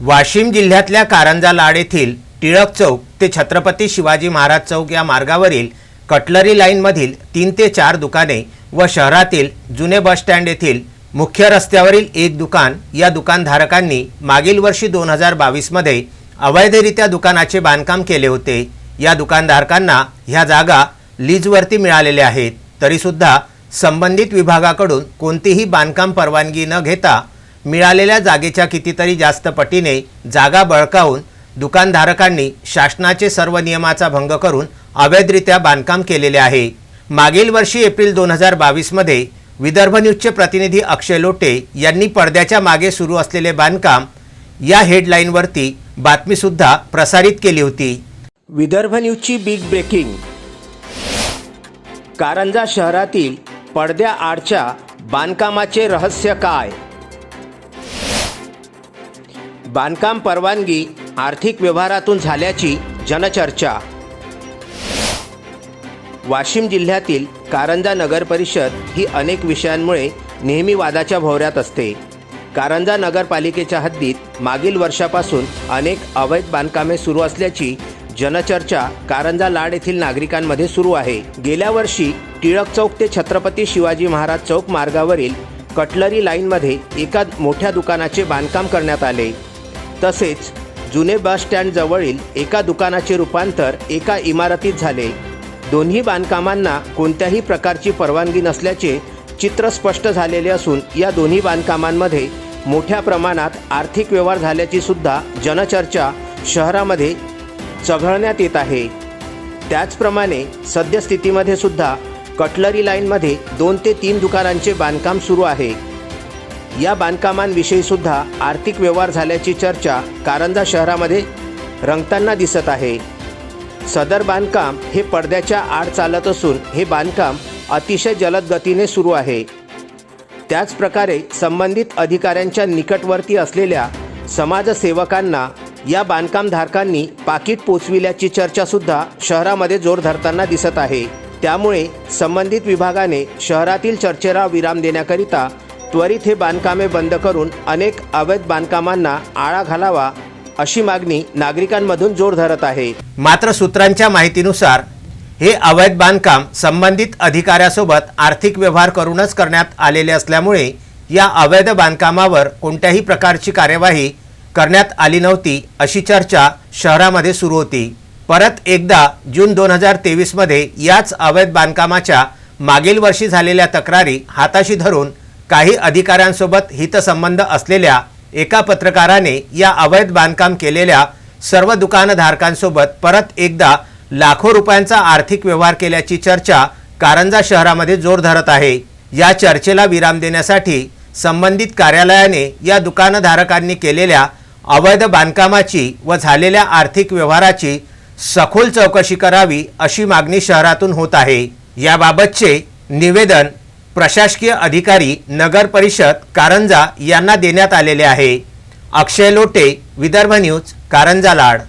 वाशिम जिल्ह्यातल्या कारंजा लाड येथील टिळक चौक ते छत्रपती शिवाजी महाराज चौक या मार्गावरील कटलरी लाईनमधील तीन ते चार दुकाने व शहरातील जुने बस स्टँड येथील मुख्य रस्त्यावरील एक दुकान या दुकानधारकांनी मागील वर्षी दोन हजार बावीसमध्ये अवैधरित्या दुकानाचे बांधकाम केले होते. या दुकानधारकांना ह्या जागा लीजवरती मिळालेल्या आहेत. तरीसुद्धा संबंधित विभागाकडून कोणतीही बांधकाम परवानगी न घेता मिळालेल्या जागेच्या कितीतरी जास्त पटीने जागा बळकावून दुकानधारकांनी शासनाचे सर्व नियमाचा भंग करून अवैधरित्या बांधकाम केलेले आहे. मागील वर्षी एप्रिल दोन हजार बावीसमध्ये विदर्भ न्यूजचे प्रतिनिधी अक्षय लोटे यांनी पडद्याच्या मागे सुरू असलेले बांधकाम या हेडलाईनवरती बातमीसुद्धा प्रसारित केली होती. विदर्भ न्यूजची बिग ब्रेकिंग. कारंजा शहरातील पडद्या आडच्या बांधकामाचे रहस्य काय? बांधकाम परवानगी आर्थिक व्यवहारातून झाल्याची जनचर्चा. वाशिम जिल्ह्यातील कारंजा नगर परिषद ही अनेक विषयांमुळे नेहमी वादाच्या भोवऱ्यात असते. कारंजा नगरपालिकेच्या हद्दीत मागील वर्षापासून अनेक अवैध बांधकामे सुरू असल्याची जनचर्चा कारंजा लाड येथील नागरिकांमध्ये सुरू आहे. गेल्या वर्षी टिळक चौक ते छत्रपती शिवाजी महाराज चौक मार्गावरील कटलरी लाईनमध्ये एका मोठ्या दुकानाचे बांधकाम करण्यात आले. तसेच जुने बस स्टँडजवळील एका दुकानाचे रूपांतर एका इमारतीत झाले. दोन्ही बांधकामांना कोणत्याही प्रकारची परवानगी नसल्याचे चित्र स्पष्ट झालेले असून या दोन्ही बांधकामांमध्ये मोठ्या प्रमाणात आर्थिक व्यवहार झाल्याची सुद्धा जनचर्चा शहरामध्ये चघळण्यात येत आहे. त्याचप्रमाणे सद्यस्थितीमध्ये सुद्धा कटलरी लाईनमध्ये दोन ते तीन दुकानांचे बांधकाम सुरू आहे. या बांधकामांविषयी सुद्धा आर्थिक व्यवहार झाल्याची चर्चा कारंजा शहरामध्ये रंगताना दिसत आहे. सदर बांधकाम हे पडद्याच्या आड चालत असून हे बांधकाम अतिशय जलद गतीने सुरू आहे. त्याचप्रकारे संबंधित अधिकाऱ्यांच्या निकटवर्ती असलेल्या समाजसेवकांना या बांधकामधारकांनी पाकिट पोचविल्याची चर्चासुद्धा शहरामध्ये जोर धरताना दिसत आहे. त्यामुळे संबंधित विभागाने शहरातील चर्चेला विराम देण्याकरिता त्वरित हे बांधकामे बंद करून अनेक अवैध बांधकामांना आळा घालावा अशी मागणी नागरिकांमधून जोर धरत आहे. मात्र सूत्रांच्या माहितीनुसार हे अवैध बांधकाम संबंधित अधिकाऱ्यासोबत आर्थिक व्यवहार करूनच करण्यात आलेले असल्यामुळे या अवैध बांधकामावर कोणत्याही प्रकारची कार्यवाही करण्यात आली नव्हती अशी चर्चा शहरामध्ये सुरू होती. परत एकदा जून दोन हजार तेवीसमध्ये याच अवैध बांधकामाच्या मागील वर्षी झालेल्या तक्रारी हाताशी धरून काही अधिकाऱ्यांसोबत हितसंबंध असलेल्या एका पत्रकाराने या अवैध बांधकाम केलेल्या सर्व दुकानधारकांसोबत परत एकदा लाखो रुपयांचा आर्थिक व्यवहार केल्याची चर्चा कारंजा शहरामध्ये जोर धरत आहे. या चर्चेला विराम देण्यासाठी संबंधित कार्यालयाने या दुकानधारकांनी केलेल्या अवैध बांधकामाची व झालेल्या आर्थिक व्यवहाराची सखोल चौकशी करावी अशी मागणी शहरातून होत आहे. याबाबतचे निवेदन प्रशासकीय अधिकारी नगर परिषद कारंजा यांना देण्यात आलेले आहे. अक्षय लोटे विदर्भ न्यूज कारंजा लाड.